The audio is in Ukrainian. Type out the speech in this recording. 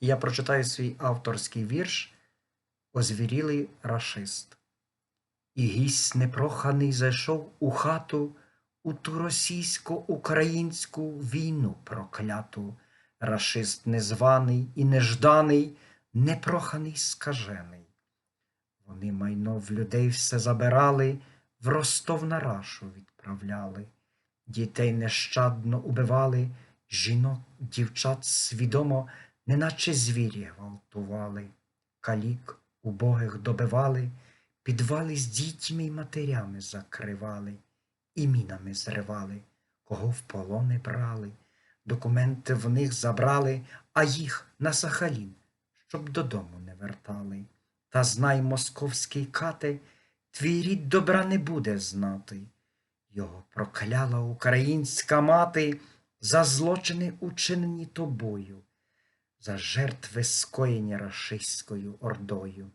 Я прочитаю свій авторський вірш Озвірілий рашист. І гість непроханий зайшов у хату у ту російсько-українську війну прокляту. Рашист незваний і нежданий, непроханий скажений. Вони майно в людей все забирали, в Ростов на рашу відправляли, дітей нещадно убивали, жінок, дівчат свідомо, неначе звірі гвалтували, калік убогих добивали, підвали з дітьми й матерями закривали, і мінами зривали, кого в полони брали, документи в них забрали, а їх на Сахалін, щоб додому не вертали. Та знай, московський кате, твій рід добра не буде знати. Його прокляла українська мати за злочини, учинені тобою, за жертви скоєння рашистською ордою.